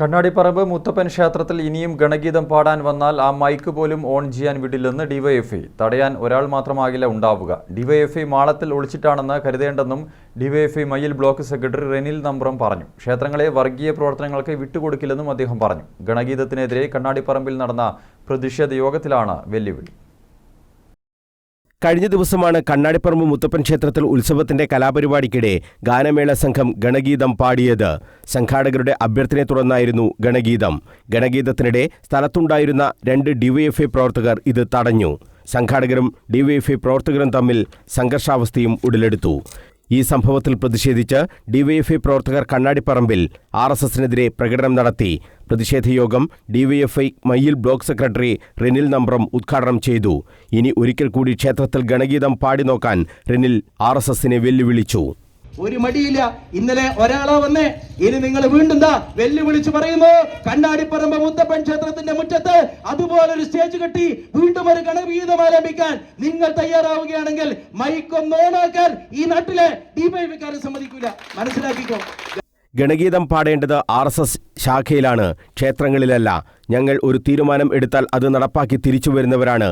കണ്ണാടിപ്പറമ്പ് മുത്തപ്പൻ ക്ഷേത്രത്തിൽ ഇനിയും ഗണഗീതം പാടാൻ വന്നാൽ ആ മൈക്ക് പോലും ഓൺ ചെയ്യാൻ വിടില്ലെന്ന് ഡിവൈഎഫ്ഐ. തടയാൻ ഒരാൾ മാത്രമാകില്ല ഉണ്ടാവുക. ഡിവൈഎഫ്ഐ മാളത്തിൽ ഒളിച്ചിട്ടാണെന്ന് കരുതേണ്ടെന്നും DYFI Mayyil block secretary Renil Nambram പറഞ്ഞു. ക്ഷേത്രങ്ങളെ വർഗീയ പ്രവർത്തനങ്ങൾക്ക് വിട്ടുകൊടുക്കില്ലെന്നും അദ്ദേഹം പറഞ്ഞു. ഗണഗീതത്തിനെതിരെ കണ്ണാടിപ്പറമ്പിൽ നടന്ന പ്രതിഷേധ യോഗത്തിലാണ് വെല്ലുവിളി. കഴിഞ്ഞ ദിവസമാണ് കണ്ണാടിപ്പറമ്പ് മുത്തപ്പൻ ക്ഷേത്രത്തിൽ ഉത്സവത്തിന്റെ കലാപരിപാടിക്കിടെ ഗാനമേള സംഘം ഗണഗീതം പാടിയത്. സംഘാടകരുടെ അഭ്യർത്ഥനയെ തുടർന്നായിരുന്നു ഗണഗീതം. ഗണഗീതത്തിനിടെ സ്ഥലത്തുണ്ടായിരുന്ന രണ്ട് ഡിവൈഎഫ്ഐ പ്രവർത്തകർ ഇത് തടഞ്ഞു. സംഘാടകരും ഡിവൈഎഫ്ഐ പ്രവർത്തകരും തമ്മിൽ സംഘർഷാവസ്ഥയും ഉടലെടുത്തു. ഈ സംഭവത്തിൽ പ്രതിഷേധിച്ച് ഡിവൈഎഫ്ഐ പ്രവർത്തകർ കണ്ണാടിപ്പറമ്പിൽ ആർ എസ് എസിനെതിരെ പ്രകടനം നടത്തി. പ്രതിഷേധ യോഗം DYFI Mayyil block secretary Renil Nambram ഉദ്ഘാടനം ചെയ്തു. ഇനി ഒരിക്കൽ കൂടി ക്ഷേത്രത്തിൽ ഗണഗീതം പാടി നോക്കാൻ റെനിൽ ആർ എസ് എസിനെ വെല്ലുവിളിച്ചു. ഒരു മടിയില്ല. ഇന്നലെ ഒരാളാ വന്നേ. ഇനി നിങ്ങൾ വീണ്ടും വെല്ലുവിളിച്ച് പറയുന്നു. കണ്ണാടിപ്പറമ്പ് മുത്തപ്പൻ ക്ഷേത്രത്തിന്റെ മുറ്റത്ത് അതുപോലൊരു സ്റ്റേജ് കെട്ടി വീണ്ടും ഒരു ഗണഗീതം ആരംഭിക്കാൻ നിങ്ങൾ തയ്യാറാവുകയാണെങ്കിൽ മൈക്കൊന്ന് ഓണാക്കാൻ ഈ നാട്ടിലെ ഡിവൈവിക്കാരെ സമ്മതിക്കില്ല മനസ്സിലാക്കിക്കോ. ഗണഗീതം പാടേണ്ടത് ആർ എസ് എസ് ശാഖയിലാണ്. ക്ഷേത്രങ്ങളിലല്ല. ഞങ്ങൾ ഒരു തീരുമാനം എടുത്താൽ അത് നടപ്പാക്കി തിരിച്ചു വരുന്നവരാണ്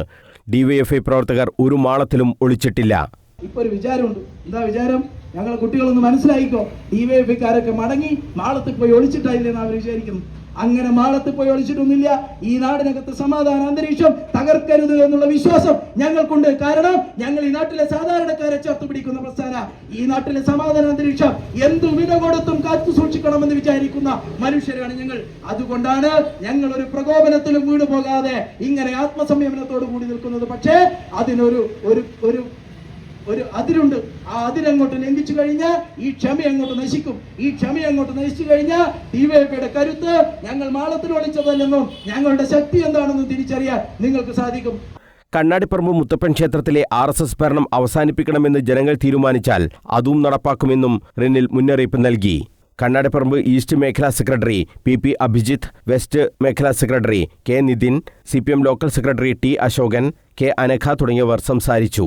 ഡിവൈഎഫ്ഐ പ്രവർത്തകർ ഒരു മാളത്തിലും ഒളിച്ചിട്ടില്ല. ഇപ്പൊ ഒരു വിചാരമുണ്ട്. എന്താ വിചാരം? ഞങ്ങൾ കുട്ടികളൊന്ന് മനസ്സിലായിക്കോ? ഡിവൈഎഫ്ഐക്കാരൊക്കെ മടങ്ങി മാളത്തിൽ പോയി ഒളിച്ചിട്ടായില്ലെന്ന് അവർ വിചാരിക്കുന്നു. അങ്ങനെ മാളത്തിൽ പോയി ഒളിച്ചിട്ടൊന്നുമില്ല. ഈ നാടിനകത്ത് സമാധാന അന്തരീക്ഷം തകർക്കരുത് എന്നുള്ള വിശ്വാസം ഞങ്ങൾക്കുണ്ട്. കാരണം ഞങ്ങൾ ഈ നാട്ടിലെ സാധാരണക്കാരെ ചേർത്ത് പിടിക്കുന്ന പ്രസ്ഥാന. ഈ നാട്ടിലെ സമാധാന അന്തരീക്ഷം എന്തു വില കൊടുത്തും കാത്തു സൂക്ഷിക്കണമെന്ന് വിചാരിക്കുന്ന മനുഷ്യരാണ് ഞങ്ങൾ. അതുകൊണ്ടാണ് ഞങ്ങൾ ഒരു പ്രകോപനത്തിലും വീട് പോകാതെ ഇങ്ങനെ ആത്മസംയമനത്തോടു കൂടി നിൽക്കുന്നത്. പക്ഷേ അതിനൊരു ഒരു ഒരു ഒരു അതിരുണ്ട്. ആ അതിരങ്ങോട്ട് ലംഘിച്ചു കഴിഞ്ഞാൽ ഈ ക്ഷമ അങ്ങോട്ട് നശിക്കും. ഈ ക്ഷമ അങ്ങോട്ട് നശിച്ചു കഴിഞ്ഞാൽ ഡിവൈഎഫ്ഐയുടെ കരുത്ത് ഞങ്ങൾ മാളത്തിൽ ഒളിച്ചതല്ലെന്നും ഞങ്ങളുടെ ശക്തി എന്താണെന്നും തിരിച്ചറിയാൻ നിങ്ങൾക്ക് സാധിക്കും. കണ്ണാടിപ്പറമ്പ് മുത്തപ്പൻ ക്ഷേത്രത്തിലെ ആർ എസ് എസ് ഭരണം അവസാനിപ്പിക്കണമെന്ന് ജനങ്ങൾ തീരുമാനിച്ചാൽ അതും നടപ്പാക്കുമെന്നും റിനിൽ മുന്നറിയിപ്പ് നൽകി. കണ്ണാടിപ്പറമ്പ് ഈസ്റ്റ് മേഖലാ secretary P P Abhijith west മേഖലാ secretary K Nithin C local secretary T Ashokan K Anagha തുടങ്ങിയവർ സംസാരിച്ചു.